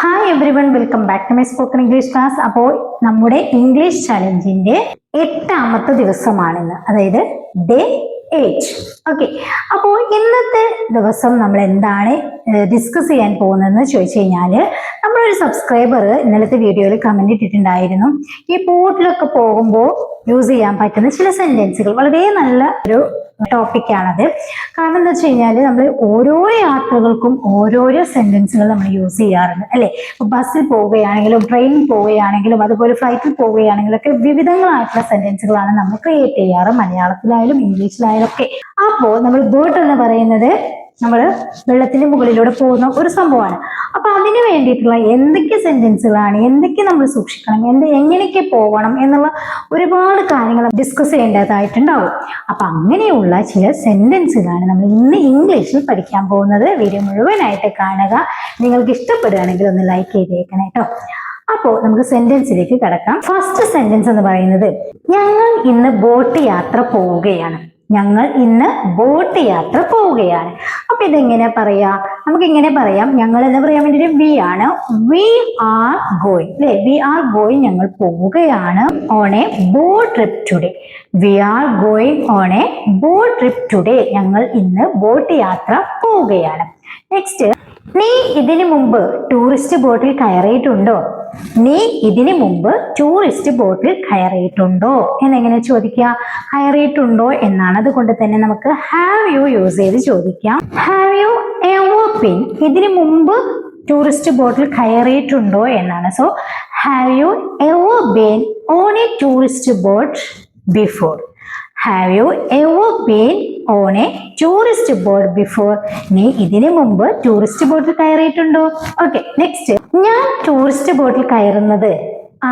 Hi everyone welcome back to my spoken English class അപ്പോൾ നമ്മുടെ English ചലഞ്ചിന്റെ എട്ടാമത്തെ ദിവസമാണിന്ന്. അതായത് ഡേ എയ്റ്റ് ഓക്കെ അപ്പോൾ ഇന്നത്തെ ദിവസം നമ്മൾ എന്താണ് ഡിസ്കസ് ചെയ്യാൻ പോകുന്നതെന്ന് ചോദിച്ചു കഴിഞ്ഞാൽ നമ്മളൊരു സബ്സ്ക്രൈബർ ഇന്നലത്തെ വീഡിയോയിൽ കമന്റ് ഇട്ടിട്ടുണ്ടായിരുന്നു. ഈ ബോട്ടിലൊക്കെ പോകുമ്പോൾ യൂസ് ചെയ്യാൻ പറ്റുന്ന ചില സെന്റൻസുകൾ വളരെ നല്ല ഒരു ടോപ്പിക്കാണത് കാരണം എന്താ വെച്ച് കഴിഞ്ഞാൽ നമ്മൾ ഓരോ യാത്രകൾക്കും ഓരോരോ സെന്റൻസുകൾ നമ്മൾ യൂസ് ചെയ്യാറുണ്ട് അല്ലെ? ബസ്സിൽ പോവുകയാണെങ്കിലും ട്രെയിനിൽ പോവുകയാണെങ്കിലും അതുപോലെ ഫ്ലൈറ്റിൽ പോവുകയാണെങ്കിലും ഒക്കെ വിവിധങ്ങളായിട്ടുള്ള സെന്റൻസുകളാണ് നമ്മൾ ക്രിയേറ്റ് ചെയ്യാറ് മലയാളത്തിലായാലും ഇംഗ്ലീഷിലായാലും ഒക്കെ. അപ്പോൾ നമ്മൾ ബേർഡ് എന്ന് പറയുന്നത് നമ്മൾ വെള്ളത്തിന് മുകളിലൂടെ പോകുന്ന ഒരു സംഭവമാണ്. അപ്പൊ അതിന് വേണ്ടിയിട്ടുള്ള എന്തൊക്കെ സെന്റൻസുകളാണ് എന്തൊക്കെ നമ്മൾ സൂക്ഷിക്കണം എന്ത് എങ്ങനെയൊക്കെ പോകണം എന്നുള്ള ഒരുപാട് കാര്യങ്ങൾ ഡിസ്കസ് ചെയ്യേണ്ടതായിട്ടുണ്ടാവും. അപ്പൊ അങ്ങനെയുള്ള ചില സെന്റൻസുകളാണ് നമ്മൾ ഇന്ന് ഇംഗ്ലീഷിൽ പഠിക്കാൻ പോകുന്നത്. വീഡിയോ മുഴുവനായിട്ട് കാണുക. നിങ്ങൾക്ക് ഇഷ്ടപ്പെടുകയാണെങ്കിൽ ഒന്ന് ലൈക്ക് ചെയ്തേക്കണം കേട്ടോ അപ്പോൾ നമുക്ക് സെന്റൻസിലേക്ക് കിടക്കാം. ഫസ്റ്റ് സെന്റൻസ് എന്ന് പറയുന്നത് ഞങ്ങൾ ഇന്ന് ബോട്ട് യാത്ര പോവുകയാണ്. ഞങ്ങൾ ഇന്ന് ബോട്ട് യാത്ര പോവുകയാണ്. അപ്പൊ ഇതെങ്ങനെ പറയാ? നമുക്ക് ഇങ്ങനെ പറയാം. ഞങ്ങൾ എന്ന് പറയാൻ വേണ്ടിയിട്ട് വി ആണ്. വി ആർ ഗോയിങ് അല്ലെ വി ആർ ഗോയിങ് ഞങ്ങൾ പോവുകയാണ് on a boat trip today we are going on a boat trip today ഞങ്ങൾ ഇന്ന് ബോട്ട് യാത്ര പോവുകയാണ്. നെക്സ്റ്റ് നീ ഇതിനു മുമ്പ് ടൂറിസ്റ്റ് ബോട്ടിൽ കയറിയിട്ടുണ്ടോ? നീ ഇതിനു മുമ്പ് ടൂറിസ്റ്റ് ബോട്ടിൽ കയറിയിട്ടുണ്ടോ? എന്നെങ്ങനെ ചോദിക്കുക കയറിയിട്ടുണ്ടോ എന്നാണ്. അതുകൊണ്ട് തന്നെ നമുക്ക് ഹാവ് യു യൂസ് ചെയ്ത് ചോദിക്കാം. ഹാവ് യു എവർ ബീൻ ഇതിന് മുമ്പ് ടൂറിസ്റ്റ് ബോട്ടിൽ കയറിയിട്ടുണ്ടോ എന്നാണ്. So have you ever been on a tourist boat before have you ever been on a tourist boat before നീ ഇതിന് മുമ്പ് ടൂറിസ്റ്റ് ബോട്ടിൽ കയറിയിട്ടുണ്ടോ ഓക്കെ നെക്സ്റ്റ് ഞാൻ ടൂറിസ്റ്റ് ബോട്ടിൽ കയറുന്നത്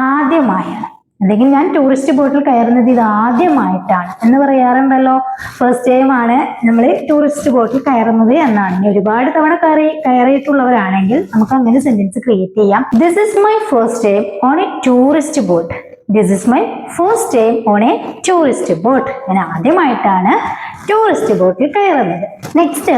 ആദ്യമായാണ്. അല്ലെങ്കിൽ ഞാൻ ടൂറിസ്റ്റ് ബോട്ടിൽ കയറുന്നത് ഇത് ആദ്യമായിട്ടാണ്. എന്ന് പറയാറുണ്ടല്ലോ ഫസ്റ്റ് ടൈം ആണ് നമ്മൾ ടൂറിസ്റ്റ് ബോട്ടിൽ കയറുന്നത് എന്നാണ്. ഇനി ഒരുപാട് തവണ കയറി കയറിയിട്ടുള്ളവരാണെങ്കിൽ നമുക്ക് അങ്ങനെ സെന്റൻസ് ക്രിയേറ്റ് ചെയ്യാം. This is my first time on a tourist boat this is my first time on a tourist boat ഞാൻ ആദ്യമായിട്ടാണ് ടൂറിസ്റ്റ് ബോട്ടിൽ കയറുന്നത്. നെക്സ്റ്റ്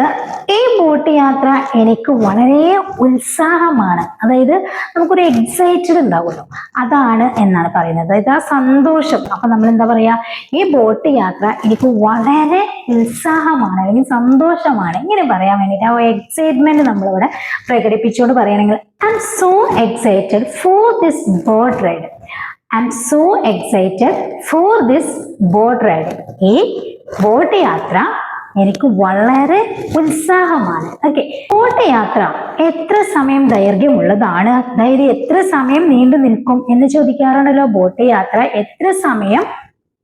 ഈ ബോട്ട് യാത്ര എനിക്ക് വളരെ ഉത്സാഹമാണ്. അതായത് നമുക്കൊരു എക്സൈറ്റഡ് ഉണ്ടാവുമല്ലോ. അതാണ് എന്നാണ് പറയുന്നത്. അതായത് ആ സന്തോഷം. അപ്പൊ നമ്മൾ എന്താ പറയാ? ഈ ബോട്ട് യാത്ര എനിക്ക് വളരെ ഉത്സാഹമാണ്. അല്ലെങ്കിൽ സന്തോഷമാണ്. ഇങ്ങനെ പറയാൻ വേണ്ടിയിട്ട് ആ എക്സൈറ്റ്മെന്റ് നമ്മളിവിടെ പ്രകടിപ്പിച്ചുകൊണ്ട് പറയുകയാണെങ്കിൽ I'm so excited for this boat ride I'm so excited for this boat ride ഈ ബോട്ട് യാത്ര എനിക്ക് വളരെ ഉത്സാഹമാണ്. ഓക്കെ ബോട്ട് യാത്ര എത്ര സമയം ദൈർഘ്യമുള്ളതാണ്? അതായത് എത്ര സമയം നീണ്ടു നിൽക്കും എന്ന് ചോദിക്കാറുണ്ടല്ലോ? ബോട്ട് യാത്ര എത്ര സമയം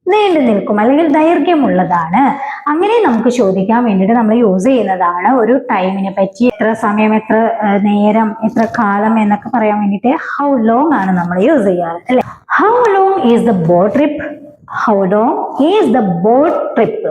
നീണ്ടു നിൽക്കും? അല്ലെങ്കിൽ ദൈർഘ്യമുള്ളതാണ്? അങ്ങനെ നമുക്ക് ചോദിക്കാൻ വേണ്ടിയിട്ട് നമ്മൾ യൂസ് ചെയ്യുന്നതാണ് ഒരു ടൈമിനെ പറ്റി എത്ര സമയം എത്ര നേരം എത്ര കാലം എന്നൊക്കെ പറയാൻ വേണ്ടിയിട്ട് ഹൗ ലോങ് ആണ് നമ്മൾ യൂസ് ചെയ്യാറ് അല്ലെ? How long is the boat trip how long is the boat trip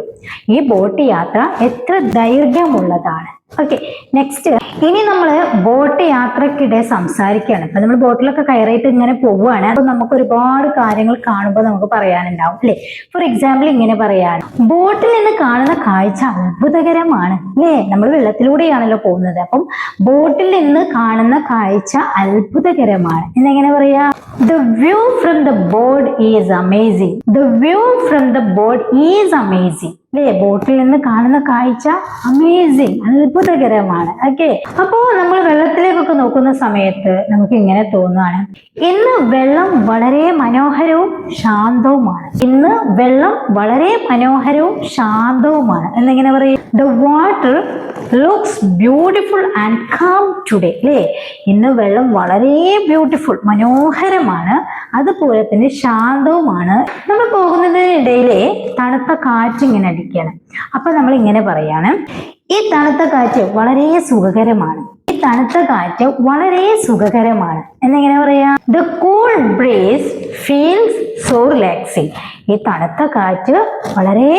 ഈ ബോട്ട് യാത്ര എത്ര ദൈർഘ്യമുള്ളതാണ്? ഓക്കെ നെക്സ്റ്റ് ഇനി നമ്മൾ ബോട്ട് യാത്രക്കിടെ സംസാരിക്കുകയാണ്. ഇപ്പൊ നമ്മൾ ബോട്ടിലൊക്കെ കയറിയിട്ട് ഇങ്ങനെ പോവുകയാണ് അപ്പൊ നമുക്ക് ഒരുപാട് കാര്യങ്ങൾ കാണുമ്പോൾ നമുക്ക് പറയാനുണ്ടാവും അല്ലെ? ഫോർ എക്സാമ്പിൾ ഇങ്ങനെ പറയാണ്. ബോട്ടിൽ നിന്ന് കാണുന്ന കാഴ്ച അത്ഭുതകരമാണ് അല്ലേ? നമ്മൾ വെള്ളത്തിലൂടെയാണല്ലോ പോകുന്നത്. അപ്പം ബോട്ടിൽ നിന്ന് കാണുന്ന കാഴ്ച അത്ഭുതകരമാണ്. എന്നെങ്ങനെ പറയാ? The view from the board is amazing the view from the board is amazing അല്ലേ? ബോട്ടിൽ നിന്ന് കാണുന്ന കാഴ്ച അമേസിങ് അത്ഭുതകരമാണ്. ഓക്കെ അപ്പോ നമ്മൾ വെള്ളത്തിലേക്കൊക്കെ നോക്കുന്ന സമയത്ത് നമുക്ക് ഇങ്ങനെ തോന്നുകയാണ് ഇന്ന് വെള്ളം വളരെ മനോഹരവും ശാന്തവുമാണ്. ഇന്ന് വെള്ളം വളരെ മനോഹരവും ശാന്തവുമാണ്. എന്നിങ്ങനെ പറയും the water looks beautiful and calm today അല്ലേ? ഇന്ന് വെള്ളം വളരെ ബ്യൂട്ടിഫുൾ മനോഹരമാണ്. അതുപോലെ തന്നെ ശാന്തവുമാണ്. നമ്മൾ പോകുന്നതിനിടയിലെ തണുത്ത കാറ്റ് ഇങ്ങനെ അടിക്കുകയാണ് അപ്പൊ നമ്മൾ ഇങ്ങനെ പറയാണ് ഈ തണുത്ത കാറ്റ് വളരെ സുഖകരമാണ്. ഈ തണുത്ത കാറ്റ് വളരെ സുഖകരമാണ്. എന്നെങ്ങനെ പറയാ? The cool breeze feels so relaxing ഈ തണുത്ത കാറ്റ് വളരെ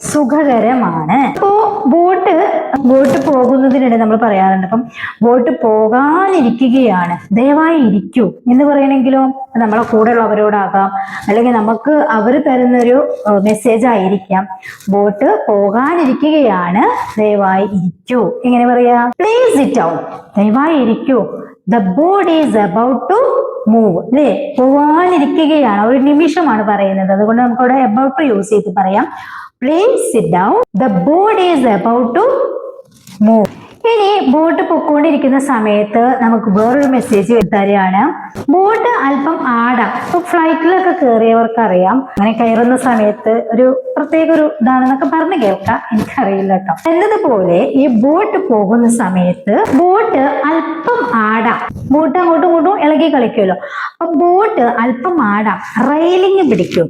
സുഖകരമാണ്. അപ്പോ ബോട്ട് ബോട്ട് പോകുന്നതിനിടെ നമ്മൾ പറയാറുണ്ട്. അപ്പം ബോട്ട് പോകാനിരിക്കുകയാണ്. ദയവായി ഇരിക്കൂ. എന്ന് പറയണമെങ്കിലോ നമ്മളെ കൂടെയുള്ളവരോടാകാം. അല്ലെങ്കിൽ നമുക്ക് അവർ തരുന്നൊരു മെസ്സേജ് ആയിരിക്കാം. ബോട്ട് പോകാനിരിക്കുകയാണ്. ദയവായി ഇരിക്കൂ. എങ്ങനെ പറയാ? പ്ലീസ് ഇറ്റ് ഔ ദയവായി ഇരിക്കൂ. The boat is about to move അല്ലേ? പോവാനിരിക്കുകയാണ് ഒരു നിമിഷമാണ് പറയുന്നത്. അതുകൊണ്ട് നമുക്ക് അവിടെ അബൌട്ട് യൂസ് ചെയ്ത് പറയാം. Please sit down the boat is about to move ഇനി ബോട്ട് പൊക്കോണ്ടിരിക്കുന്ന സമയത്ത് നമുക്ക് വേറൊരു മെസ്സേജ് തരികയാണ്. ബോട്ട് അല്പം ആടാം ഇപ്പൊ ഫ്ലൈറ്റിലൊക്കെ കയറിയവർക്ക് അറിയാം അങ്ങനെ കയറുന്ന സമയത്ത് ഒരു പ്രത്യേക ഒരു ഇതാണെന്നൊക്കെ പറഞ്ഞു കേൾക്കാം. എനിക്കറിയില്ല കേട്ടോ. എന്നതുപോലെ ഈ ബോട്ട് പോകുന്ന സമയത്ത് ബോട്ട് അല്പം ആടാം ബോട്ട് അങ്ങോട്ടും ഇങ്ങോട്ടും ഇളകി കളിക്കുമല്ലോ. അപ്പൊ ബോട്ട് അല്പം ആടാം റെയിലിംഗ് പിടിക്കും.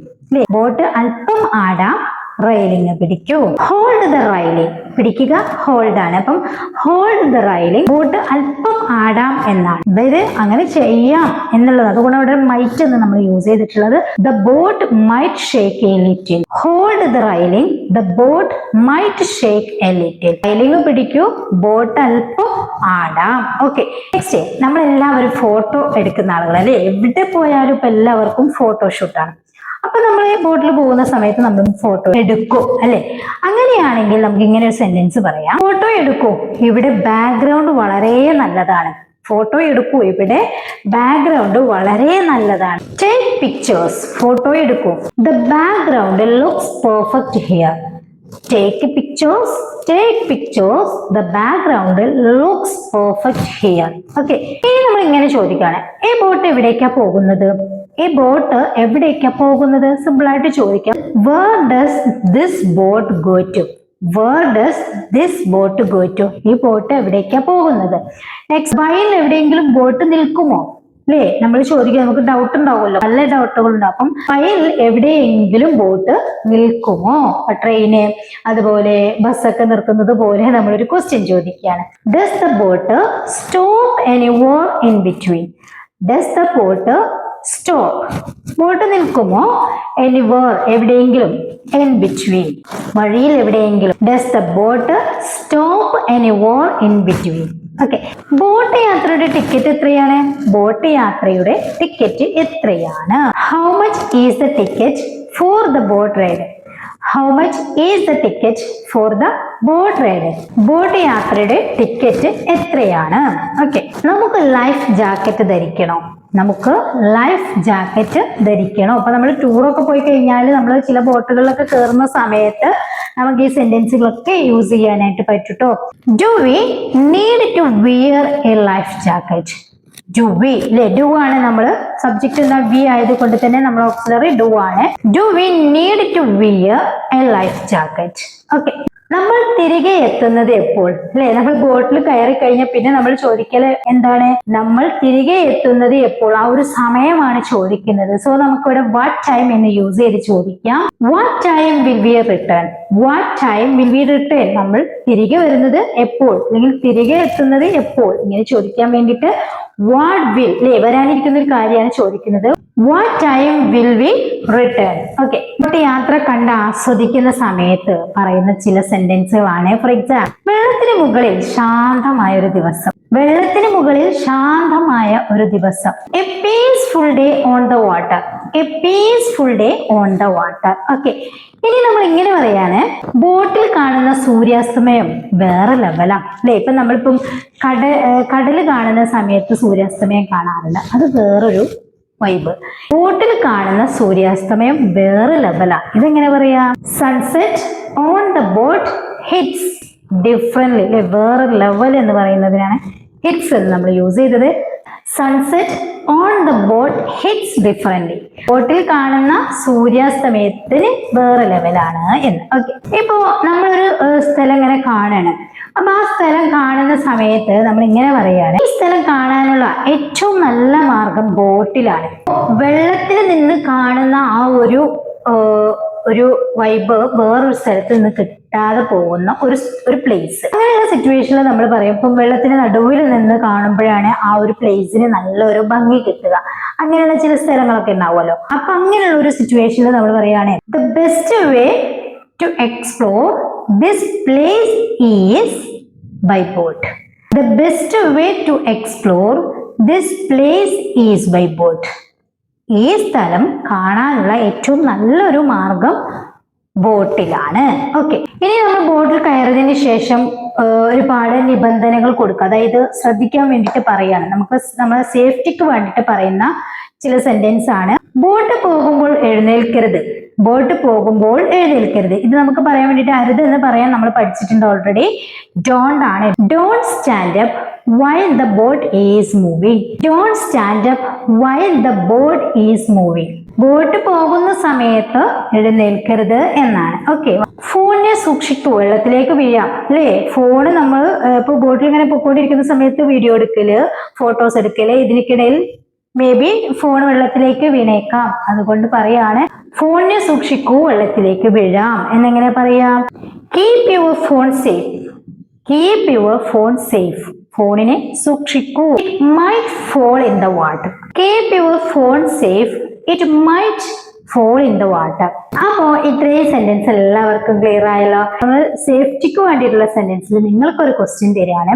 ബോട്ട് അല്പം ആടാം റെയിലിംഗ് പിടിക്കൂ. ഹോൾഡ് ദ റൈലിംഗ് പിടിക്കുക ഹോൾഡ് ആണ്. അപ്പം ഹോൾഡ് ദ റൈലിംഗ് ബോട്ട് അല്പം ആടാം എന്നാണ്. അതായത് അങ്ങനെ ചെയ്യാം എന്നുള്ളത്. അതുകൊണ്ട് മൈറ്റ് എന്ന് നമ്മൾ യൂസ് ചെയ്തിട്ടുള്ളത്. The boat might shake a little hold the railing the boat might shake a little railing പിടിക്കൂ boat അല്പം ആടാം. ഓക്കെ നെക്സ്റ്റ് നമ്മളെല്ലാവരും ഫോട്ടോ എടുക്കുന്ന ആളുകൾ അല്ലെ എവിടെ പോയാലും ഇപ്പൊ എല്ലാവർക്കും ഫോട്ടോഷൂട്ടാണ് അപ്പൊ നമ്മൾ ബോട്ടിൽ പോകുന്ന സമയത്ത് നമ്മൾ ഫോട്ടോ എടുക്കും അല്ലെ? അങ്ങനെയാണെങ്കിൽ നമുക്ക് ഇങ്ങനെ ഒരു സെന്റൻസ് പറയാം. ഫോട്ടോ എടുക്കൂ. ഇവിടെ ബാക്ക്ഗ്രൗണ്ട് വളരെ നല്ലതാണ്. ഫോട്ടോ എടുക്കൂ. ഇവിടെ ബാക്ക്ഗ്രൗണ്ട് വളരെ നല്ലതാണ്. ടേക്ക് പിക്ചേഴ്സ് ഫോട്ടോ എടുക്കൂ. The background looks perfect here take pictures take pictures the background looks perfect here okay ഇനി നമ്മൾ ഇങ്ങനെ ചോദിക്കുകയാണ്. ഈ ബോട്ട് എവിടേക്കാ പോകുന്നത്? ഈ ബോട്ട് എവിടേക്കാ പോകുന്നത്? സിമ്പിൾ ആയിട്ട് ചോദിക്കാം. Where does this boat go to where does this boat go to ഈ ബോട്ട് എവിടേക്കാ പോകുന്നത്? നെക്സ്റ്റ് വയലിൽ എവിടെയെങ്കിലും ബോട്ട് നിൽക്കുമോ? അല്ലേ നമ്മൾ ചോദിക്കുക നമുക്ക് ഡൗട്ട് ഉണ്ടാവുമല്ലോ. നല്ല ഡൗട്ടുകൾ ഉണ്ടാവും. അപ്പം വയലിൽ എവിടെയെങ്കിലും ബോട്ട് നിൽക്കുമോ? ട്രെയിന് അതുപോലെ ബസ്സൊക്കെ നിർത്തുന്നത് പോലെ നമ്മളൊരു ക്വസ്റ്റ്യൻ ചോദിക്കുകയാണ്. Does the boat stop anywhere in between does the boat stop boat നിൽക്കുമോ? എനിവേർ എവിടെയെങ്കിലും. ഇൻ ബിറ്റ്വീൻ വഴിയിൽ എവിടെയെങ്കിലും. Does the boat stop anywhere in between okay boat യാത്രയുടെ ടിക്കറ്റ് എത്രയാണ്? ബോട്ട് യാത്രയുടെ ടിക്കറ്റ് എത്രയാണ്? How much is the ticket for the boat ride how much is the ticket for the boat ride boat യാത്രയുടെ ticket എത്രയാണ്? Okay നമുക്ക് life jacket ധരിക്കണോ. നമുക്ക് life jacket ധരിക്കണം. അപ്പൊ നമ്മൾ ടൂറൊക്കെ പോയി കഴിഞ്ഞാൽ നമ്മൾ ചില ബോട്ടുകളിലൊക്കെ കയറുന്ന സമയത്ത് നമുക്ക് ഈ സെന്റൻസുകളൊക്കെ യൂസ് ചെയ്യാനായിട്ട് പറ്റൂട്ടോ. Do we need to wear a life jacket do we അല്ലെ ഡു ആണ് നമ്മൾ സബ്ജക്റ്റ് എന്ന വി ആയതുകൊണ്ട് തന്നെ നമ്മൾ ഓക്സിലറി ഡു ആണ്. Do we need to wear a life jacket okay നമ്മൾ തിരികെ എത്തുന്നത് എപ്പോൾ? അല്ലെ? നമ്മൾ ബോട്ടിൽ കയറി കഴിഞ്ഞാൽ പിന്നെ നമ്മൾ ചോദിക്കൽ എന്താണ്? നമ്മൾ തിരികെ എത്തുന്നത് എപ്പോൾ? ആ ഒരു സമയമാണ് ചോദിക്കുന്നത്. സോ നമുക്കിവിടെ വാട്ട് ടൈം എന്ന് യൂസ് ചെയ്ത് ചോദിക്കാം. What time will we return what time will be return നമ്മൾ തിരികെ വരുന്നത് എപ്പോൾ? അല്ലെങ്കിൽ തിരികെ എത്തുന്നത് എപ്പോൾ? ഇങ്ങനെ ചോദിക്കാൻ വേണ്ടിയിട്ട് വാട്ട് വിൽ അല്ലെ വരാനിരിക്കുന്ന ഒരു കാര്യമാണ് ചോദിക്കുന്നത്. What time will we return okay ഇപ്പോഴത്തെ യാത്ര കണ്ട് ആസ്വദിക്കുന്ന സമയത്ത് പറയുന്ന ചില സെന്റൻസുകളാണ് ഫോർ എക്സാമ്പിൾ വെള്ളത്തിന് മുകളിൽ ശാന്തമായ ഒരു ദിവസം. വെള്ളത്തിന് മുകളിൽ ശാന്തമായ ഒരു ദിവസം. A peaceful day on the water a peaceful day on the water okay ഇനി നമ്മൾ ഇങ്ങനെ പറയാണ് ബോട്ടിൽ കാണുന്ന സൂര്യാസ്തമയം വേറെ ലെവലാണ് അല്ലെ? ഇപ്പൊ നമ്മളിപ്പം കട കടൽ കാണുന്ന സമയത്ത് സൂര്യാസ്തമയം കാണാറില്ല അത് വേറൊരു വൈബ് ബോട്ടിൽ കാണുന്ന സൂര്യാസ്തമയം വേറെ ലെവലാണ് ഇതെങ്ങനെ പറയാ? Sunset on the boat hits different അല്ലെ വേറെ ലെവൽ എന്ന് പറയുന്നതിനാണ് ഹിറ്റ്സ് എന്ന് നമ്മൾ യൂസ് ചെയ്തത്. Sunset on the boat hits different ബോട്ടിൽ കാണുന്ന സൂര്യാസ്തമയത്തിന് വേറെ ലെവലാണ് എന്ന്. ഓക്കെ ഇപ്പോ നമ്മളൊരു സ്ഥലം ഇങ്ങനെ കാണണം. അപ്പൊ ആ സ്ഥലം കാണുന്ന സമയത്ത് നമ്മൾ ഇങ്ങനെ പറയുകയാണ്. ഈ സ്ഥലം കാണാനുള്ള ഏറ്റവും നല്ല മാർഗം ബോട്ടിലാണ് വെള്ളത്തിൽ നിന്ന് കാണുന്ന ആ ഒരു ഒരു വൈബ് വേറൊരു സ്ഥലത്ത് നിന്ന് കിട്ടാതെ പോകുന്ന ഒരു ഒരു പ്ലേസ് അങ്ങനെയുള്ള സിറ്റുവേഷനിൽ നമ്മൾ പറയും ഇപ്പം വെള്ളത്തിന് നടുവിൽ നിന്ന് കാണുമ്പോഴാണ് ആ ഒരു പ്ലേസിന് നല്ലൊരു ഭംഗി കിട്ടുക. അങ്ങനെയുള്ള ചില സ്ഥലങ്ങളൊക്കെ ഉണ്ടാവുമല്ലോ. അപ്പൊ അങ്ങനെയുള്ള ഒരു സിറ്റുവേഷനിൽ നമ്മൾ പറയുകയാണ് the best way to explore this place is by boat the best way to explore this place is by boat ഈ സ്ഥലം കാണാനുള്ള ഏറ്റവും നല്ലൊരു മാർഗം ബോട്ടിലാണ്. ഓക്കെ. ഇനി നമ്മൾ ബോട്ടിൽ കയറിയതിന് ശേഷം ഒരുപാട് നിബന്ധനകൾ കൊടുക്കുക. അതായത് ശ്രദ്ധിക്കാൻ വേണ്ടിയിട്ട് പറയാണ് നമുക്ക് നമ്മളെ സേഫ്റ്റിക്ക് വേണ്ടിയിട്ട് പറയുന്ന ചില സെന്റൻസ് ആണ്. ബോട്ട് പോകുമ്പോൾ എഴുന്നേൽക്കരുത്. ബോട്ട് പോകുമ്പോൾ എഴുന്നേൽക്കരുത്. ഇത് നമുക്ക് പറയാൻ വേണ്ടിയിട്ട് അരുത് എന്ന് പറയാൻ നമ്മൾ പഠിച്ചിട്ടുണ്ട് ഓൾറെഡി ഡോണ്ട് ആണ്. Don't stand up while the boat is moving don't stand up while the boat is moving boat പോകുന്ന സമയത്ത് എഴുന്നേൽക്കരുത് എന്നാണ്. ഓക്കെ ഫോണിനെ സൂക്ഷിക്കൂ വെള്ളത്തിലേക്ക് വീഴാം. അല്ലേ? ഫോണ് നമ്മൾ ഇപ്പോൾ ബോട്ടിൽ ഇങ്ങനെ പൊക്കോണ്ടിരിക്കുന്ന സമയത്ത് വീഡിയോ എടുക്കൽ ഫോട്ടോസ് എടുക്കൽ ഇതിനിടയിൽ മേ ബി ഫോൺ വെള്ളത്തിലേക്ക് വീണേക്കാം. അതുകൊണ്ട് പറയാണ് ഫോണിനെ സൂക്ഷിക്കൂ വെള്ളത്തിലേക്ക് വീഴാം. എന്നെങ്ങനെ പറയാം? Keep your phone safe keep your phone safe ഫോണിനെ സൂക്ഷിക്കൂ. It might fall in the water keep your phone safe it might fall in the water അപ്പോ ഇത്രയും സെന്റൻസ് എല്ലാവർക്കും ക്ലിയർ ആയല്ലോ. നമ്മൾ സേഫ്റ്റിക്ക് വേണ്ടിയിട്ടുള്ള സെന്റൻസിൽ നിങ്ങൾക്കൊരു ക്വസ്റ്റ്യൻ തരികയാണ്.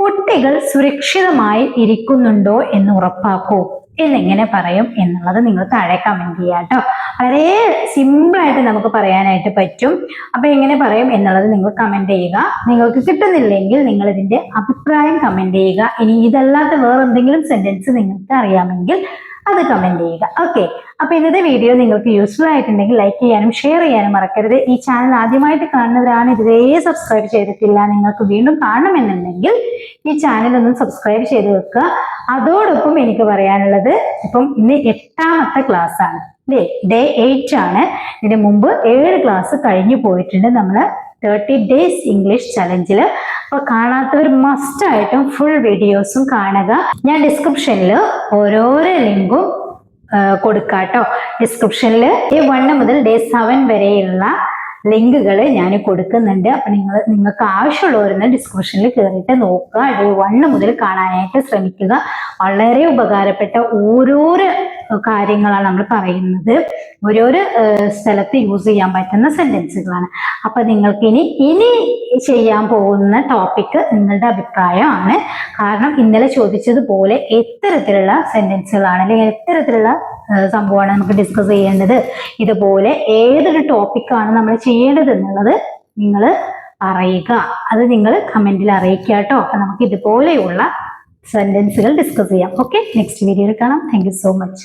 കുട്ടികൾ സുരക്ഷിതമായി ഇരിക്കുന്നുണ്ടോ എന്ന് ഉറപ്പാക്കൂ. എന്നെങ്ങനെ പറയും എന്നുള്ളത് നിങ്ങൾ താഴെ കമന്റ് ചെയ്യാം കേട്ടോ വളരെ സിമ്പിൾ ആയിട്ട് നമുക്ക് പറയാനായിട്ട് പറ്റും. അപ്പൊ എങ്ങനെ പറയും എന്നുള്ളത് നിങ്ങൾ കമന്റ് ചെയ്യുക. നിങ്ങൾക്ക് കിട്ടുന്നില്ലെങ്കിൽ നിങ്ങൾ ഇതിന്റെ അഭിപ്രായം കമന്റ് ചെയ്യുക. ഇനി ഇതല്ലാത്ത വേറെ എന്തെങ്കിലും സെന്റൻസ് നിങ്ങൾക്ക് അറിയാമെങ്കിൽ അത് കമന്റ് ചെയ്യുക. ഓക്കെ അപ്പൊ ഇന്നത്തെ വീഡിയോ നിങ്ങൾക്ക് യൂസ്ഫുൾ ആയിട്ടുണ്ടെങ്കിൽ ലൈക്ക് ചെയ്യാനും ഷെയർ ചെയ്യാനും മറക്കരുത്. ഈ ചാനൽ ആദ്യമായിട്ട് കാണുന്നവരാണ് ഇതേ സബ്സ്ക്രൈബ് ചെയ്തിട്ടില്ല. നിങ്ങൾക്ക് വീണ്ടും കാണണമെന്നുണ്ടെങ്കിൽ ഈ ചാനൽ ഒന്ന് സബ്സ്ക്രൈബ് ചെയ്ത് വെക്കുക. അതോടൊപ്പം എനിക്ക് പറയാനുള്ളത് ഇപ്പം ഇന്ന് എട്ടാമത്തെ ക്ലാസ് ആണ്. ഡേ എയ്റ്റ് ആണ്. ഇതിന് മുമ്പ് ഏഴ് ക്ലാസ് കഴിഞ്ഞു പോയിട്ടുണ്ട് നമ്മൾ തേർട്ടി ഡേയ്സ് ഇംഗ്ലീഷ് ചലഞ്ചിൽ അപ്പോൾ കാണാത്തവർ മസ്റ്റ് ആയിട്ടും ഫുൾ വീഡിയോസും കാണുക. ഞാൻ ഡിസ്ക്രിപ്ഷനിൽ ഓരോരോ ലിങ്കും കൊടുക്കാട്ടോ. ഡിസ്ക്രിപ്ഷനിൽ ഡേ വൺ മുതൽ ഡേ സെവൻ വരെയുള്ള ലിങ്കുകൾ ഞാൻ കൊടുക്കുന്നുണ്ട്. അപ്പൊ നിങ്ങൾ നിങ്ങൾക്ക് ആവശ്യമുള്ളവരെന്ന് ഡിസ്ക്രിപ്ഷനിൽ കയറിയിട്ട് നോക്കുക. ഡേ വണ്ണ് മുതൽ കാണാനായിട്ട് ശ്രമിക്കുക. വളരെ ഉപകാരപ്പെട്ട ഓരോരോ കാര്യങ്ങളാണ് നമ്മൾ പറയുന്നത്. ഓരോരോ സ്ഥലത്ത് യൂസ് ചെയ്യാൻ പറ്റുന്ന സെന്റൻസുകളാണ് അപ്പൊ നിങ്ങൾക്ക് ഇനി ഇനി ചെയ്യാൻ പോകുന്ന ടോപ്പിക്ക് നിങ്ങളുടെ അഭിപ്രായമാണ്. കാരണം ഇന്നലെ ചോദിച്ചതുപോലെ എത്തരത്തിലുള്ള സെന്റൻസുകളാണ് അല്ലെങ്കിൽ എത്തരത്തിലുള്ള സംഭവമാണ് നമുക്ക് ഡിസ്കസ് ചെയ്യേണ്ടത്. ഇതുപോലെ ഏതൊരു ടോപ്പിക്കാണ് നമ്മൾ ചെയ്യേണ്ടത് എന്നുള്ളത് നിങ്ങൾ പറയുക അത് നിങ്ങൾ കമന്റിൽ അറിയിക്കുക കേട്ടോ. നമുക്ക് ഇതുപോലെയുള്ള സെന്റൻസുകൾ ഡിസ്കസ് ചെയ്യാം. ഓക്കെ നെക്സ്റ്റ് വീഡിയോയിൽ കാണാം. Thank so much